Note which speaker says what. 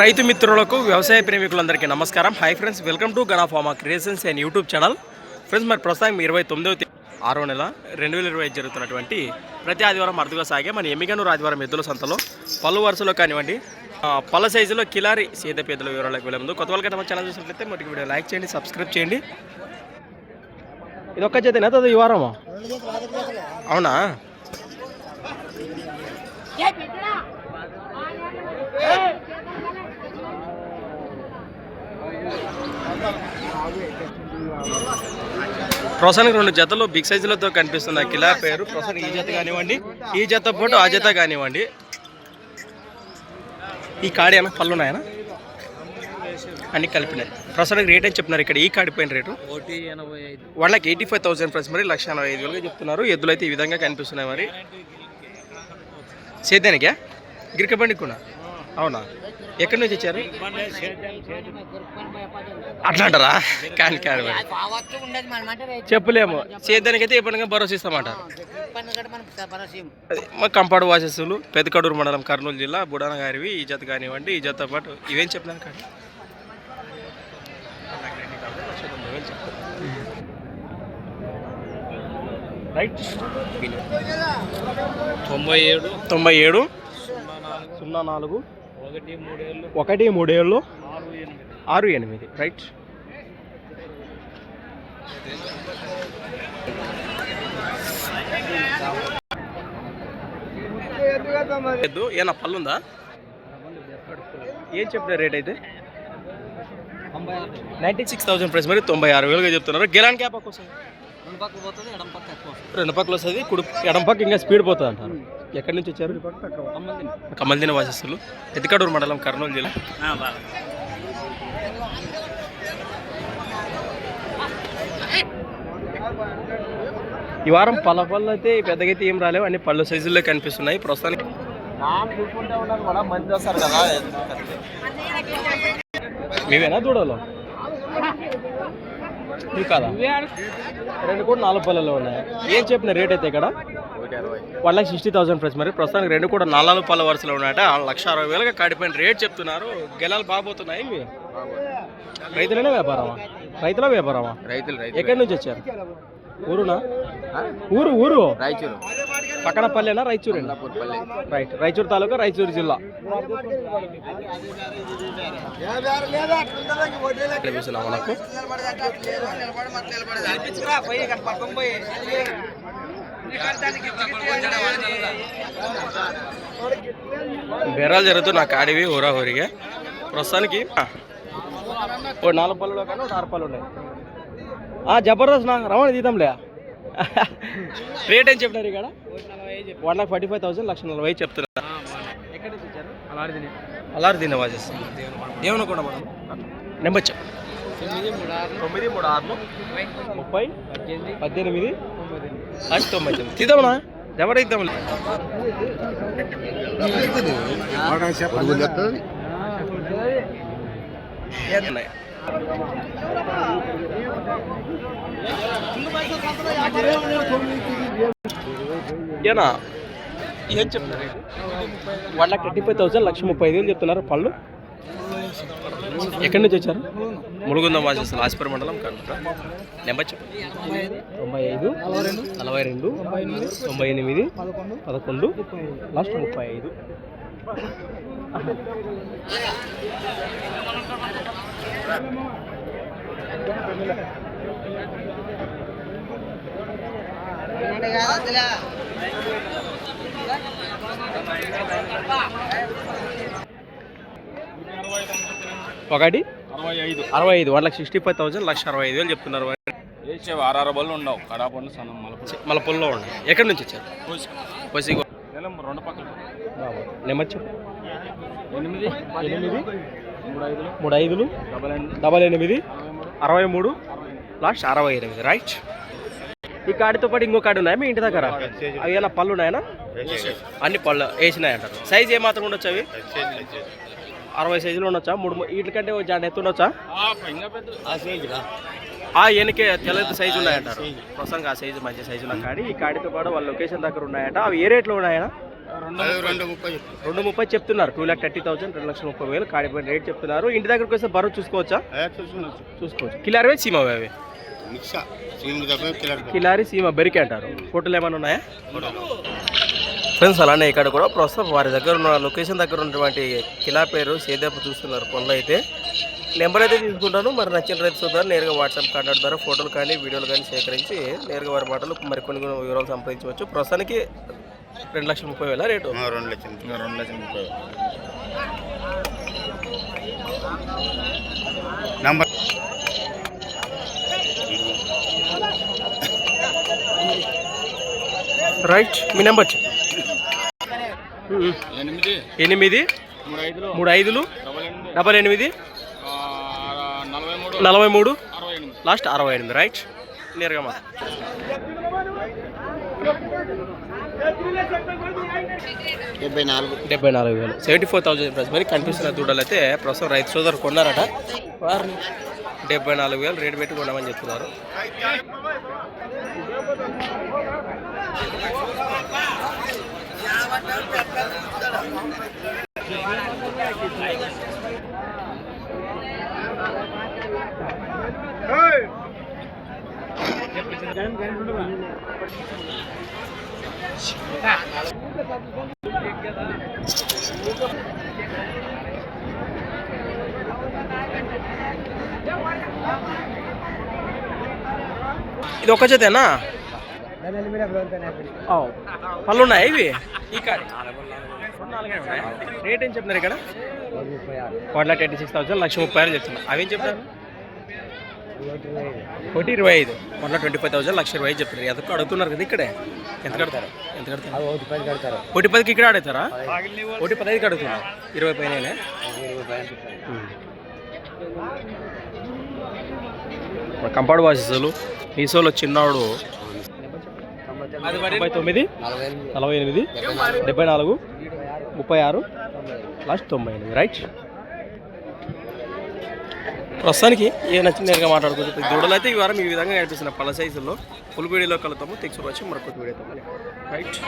Speaker 1: రైతు మిత్రులకు వ్యవసాయ ప్రేమికులందరికీ నమస్కారం. Hi friends welcome to Gana farmer creations and YouTube channel friends మరి ప్రస్తుతం ఇరవై తొమ్మిదవ ఆరో నెల రెండు వేల ఇరవై జరుగుతున్నటువంటి ప్రతి ఆదివారం అరుదుగా సాగే మన ఎమ్మిగనూరు ఆదివారం ఎద్దుల సంతలో పలు వరుసలో కానివ్వండి పళ్ళ సైజులో కిలారి సీత పేదల వివరాలకు వెళ్ళే ముందు కొత్త వాళ్ళకి మన ఛానల్ చూసినట్లయితే మొదటి వీడియో లైక్ చేయండి సబ్స్క్రైబ్ చేయండి. ఇది ఒక్క చేతనే? అది ఈ వారమా? అవునా? ప్రొసన్కి రెండు జతలు బిగ్ సైజులతో కనిపిస్తున్న కిలా పేరు. ప్రొసన్ ఈ జత కానివ్వండి. ఈ జత పాటు ఆ జత కానివ్వండి. ఈ కాడి అన్న పళ్ళు ఉన్నాయన? అన్ని కలిపినాయి. ప్రస్తుతానికి రేట్ అని చెప్తున్నారు ఇక్కడ? ఈ కాడి పైన రేటు?
Speaker 2: ఐదు.
Speaker 1: వాళ్ళకి ఎయిటీ ఫైవ్ థౌసండ్ ప్రైస్ మరి లక్ష ఎనభై ఐదు వేలుగా చెప్తున్నారు. ఎద్దులు అయితే ఈ విధంగా కనిపిస్తున్నాయి మరి. సేద్యానికా గిరికబండికి కూడా అవునా? ఎక్కడి నుంచి వచ్చారు? అట్లా అంటారా కాని కాని. చెప్పలేము. సేద్యానికి అయితే ఎప్పటిగా భరోసా ఇస్తామంటారు. మా కంపాడు వాసస్సులు పెదకడూరు మండలం కర్నూలు జిల్లా బుడాన గారివి ఈ జత కానివ్వండి ఈ జత పాటు ఇవేం చెప్పినాను కానీ? రైట్
Speaker 2: తొంభై ఏడు
Speaker 1: తొంభై ఏడు
Speaker 2: సున్నా నాలుగు ఒకటి మూడేళ్ళు. ఆరు ఎనిమిది.
Speaker 1: రైట్ ఎద్దు ఏనా పళ్ళు ఉందా ఏం చెప్పిన రేట్ అయితే? నైంటీ సిక్స్ థౌసండ్ ప్రైస్ మరి తొంభై ఆరు వేలుగా చెప్తున్నారు. గెలాన్ క్యాప్ వస్తుంది
Speaker 2: రెండు పక్కలు వస్తుంది
Speaker 1: కుడి ఎడం పక్క ఇంకా స్పీడ్ పోతుంది అంటారు. ఎక్కడి నుంచి వచ్చారు? కమల్దిన వాసస్సులు ఎతికడూరు మండలం కర్నూలు జిల్లా. ఈ వారం పళ్ళ పళ్ళు అయితే పెద్దగా అయితే ఏం రాలేవు అన్ని పళ్ళు సైజుల్లో కనిపిస్తున్నాయి. ప్రస్తుతానికి
Speaker 2: మంది వస్తారు కదా.
Speaker 1: మీవేనా దూడలు? కాదా? రెండు కూడా నాలుగు పళ్ళలో ఉన్నాయి. ఏం చెప్పిన రేట్ అయితే ఇక్కడ? One lakh sixty thousand price మరి. ప్రస్తుతానికి రెండు కూడా నాలుగు పళ్ళ వరుసలో ఉన్నాయట. లక్ష అరవై వేలుగా కాడిపోయిన రేట్ చెప్తున్నారు. గెలాలు బాగోతున్నాయి ఇవి? రైతులనే వ్యాపారమా? రైతుల వ్యాపారమా?
Speaker 2: రైతులు.
Speaker 1: ఎక్కడి నుంచి వచ్చారు? ఊరునా? ఊరు ఊరు?
Speaker 2: రాయచూరు.
Speaker 1: పక్కన పల్లెనా రాయచూరు రైట్ రాయచూరు తాలూకా రాయచూరు జిల్లా. మనకు బెరాలు జరుగుతుంది నాకు ఆడివి ఊరా ఊరిగా. ప్రస్తుతానికి ఓ నాలుగు పళ్ళలో కానీ ఆరు పళ్ళు ఉన్నాయి. జబర్దస్త్ నా రవాణా తీద్దాంలే. రేట్ ఏం చెప్పినారు ఇక్కడ? One lakh forty five thousand లక్ష నలభై ఐదు చెప్తున్నారు ఎక్కడి అలాంటి తిన్న వాజెస్ దేవుని కూడా నెంబర్ చెప్పు
Speaker 2: తొమ్మిది మూడు ఆరు.
Speaker 1: ముప్పై.
Speaker 2: పద్దెనిమిది.
Speaker 1: పద్దెనిమిది.
Speaker 2: తొమ్మిది
Speaker 1: లాస్ట్ తొంభై తొమ్మిది తీద్దామనా ఎవరైద్దాం ఏనా? ఏం చెప్తున్నారు? One lakh thirty five thousand లక్ష ముప్పై ఐదు వేలు చెప్తున్నారు పళ్ళు. ఎక్కడి నుంచి వచ్చారు? ములుగుందం వాసేసి లాస్పూర్ మండలం కర్నూలు. నెంబర్ చెప్పు. తొంభై ఐదు నలభై రెండు తొంభై ఎనిమిది పదకొండు లాస్ట్ ముప్పై ఐదు. ఒకటి?
Speaker 2: అరవై ఐదు.
Speaker 1: అరవై ఐదు. One lakh sixty five thousand లక్ష అరవై ఐదు వేలు చెప్తున్నారు
Speaker 2: వేసేవి ఆరు బళ్ళు ఉండవు. కడాపండు సన్నం మలపండు.
Speaker 1: మళ్ళీ పొల్లో ఉన్నాయి ఎక్కడి నుంచి వచ్చారు? కోసి.
Speaker 2: రెండు పక్కలు.
Speaker 1: నెంబర్ చెప్పు.
Speaker 2: ఎనిమిది
Speaker 1: ఎనిమిది
Speaker 2: మూడు ఐదులు డబల్ ఎనిమిది. అరవై మూడు.
Speaker 1: లాస్ట్ అరవై ఎనిమిది. రైట్. ఈ కాడితో పాటు ఇంకో కాడి ఉన్నాయి మీ ఇంటి దగ్గర? అవి ఎలా పళ్ళు ఉన్నాయనా? అన్ని పళ్ళు వేసినాయి అంటారు సైజ్ ఏమాత్రం ఉండొచ్చు అవి? అరవై సైజులు ఉండొచ్చా? మూడు వీటికంటే జాడ ఎత్తు ఉండొచ్చా?
Speaker 2: ఇంకా పెద్ద
Speaker 1: ఆ వెనకే తెల్లది సైజు ఉన్నాయంటారు. ప్రస్తుతానికి ఆ సైజు మంచి సైజు ఉన్న కాడి ఈ కాడితో పాటు వాళ్ళ లొకేషన్ దగ్గర ఉన్నాయట. అవి ఏ రేట్లో ఉన్నాయనా?
Speaker 2: రెండు ముప్పై
Speaker 1: చెప్తున్నారు. టూ ల్యాక్ థర్టీ థౌసండ్ రెండు లక్షల ముప్పై వేలు కాడిపోయిన రేట్ చెప్తున్నారు. ఇంటి దగ్గరకు వస్తే బరువు చూసుకోవచ్చా? చూసుకోవచ్చు. కిలారివే సీమ అవి
Speaker 2: కిలర్
Speaker 1: సీమ బెరికి అంటారు. ఫోటోలు ఏమైనా ఉన్నాయా? ఫ్రెండ్స్ అలానే ఇక్కడ కూడా ప్రస్తుతం వారి దగ్గర ఉన్న లొకేషన్ దగ్గర ఉన్నటువంటి కిలా పేరు సేదేపు చూస్తున్నారు పనులు అయితే. నెంబర్ అయితే తీసుకుంటాను. మరి నచ్చిన రైతు చూద్దాం నేరుగా వాట్సాప్ కాంటాక్ట్ ద్వారా ఫోటోలు కానీ వీడియోలు కానీ సేకరించి నేరుగా వారి మాటలు మరికొన్ని కొన్ని వివరాలు సంప్రదించవచ్చు. ప్రస్తుతానికి రెండు లక్షల ముప్పై వేల రేటు?
Speaker 2: రెండు లక్షలు రెండు లక్షల ముప్పై నంబర్.
Speaker 1: రైట్ మీ నెంబర్.
Speaker 2: ఎనిమిది. మూడు ఐదులు డబల్ ఎనిమిది. నలభై మూడు.
Speaker 1: లాస్ట్ అరవై ఎనిమిది రైట్. నేరుగా మా
Speaker 2: డెబ్బై నాలుగు.
Speaker 1: డెబ్బై నాలుగు వేలు. సెవెంటీ ఫోర్ థౌసండ్ ప్రైస్ మరి కనిపిస్తున్న దూడలు అయితే ప్రస్తుతం రైతు సోదరు కొన్నారట. వారిని డెబ్బై నాలుగు వేలు రేటు పెట్టి కొన్నామని చెప్తున్నారు. ఇది ఒక్క చేతేనా. పళ్ళు ఉన్నాయి ఇవి? రేట్ ఏం చెప్తున్నారు ఇక్కడ? One lakh eighty six thousand లక్ష ముప్పై ఆరు చెప్తున్నారు. అవి ఏం చెప్తారు ఒకటి ఇరవై ఐదు. లాక్ ట్వంటీ ఫైవ్ థౌసండ్ లక్ష ఇరవై ఐదు చెప్తున్నారు ఎంతకు అడుగుతున్నారు కదా ఇక్కడే. ఎంత కడతారు? ఎంత కడతారు? ఒకటి పదికి ఇక్కడ అడుగుతారా ఒకటి పదహైదుకి అడుగుతున్నారు. ఇరవై పైన కంపాడు వాసిస్తులు ఈసోలో చిన్నవాడు ముప్పై తొమ్మిది నలభై ఎనిమిది డెబ్బై నాలుగు ముప్పై ఆరు లాస్ట్ తొంభై ఎనిమిది. రైట్. ప్రస్తుతానికి ఏ నచ్చిన నేరుగా మాట్లాడుకోవచ్చు దూడలు అయితే ఈ వారం ఈ విధంగా కనిపిస్తున్న పల సైజుల్లో ఫుల్ వీడియోలో కలుతాము తెచ్చుకోవచ్చు మరొక వీడియోతో రైట్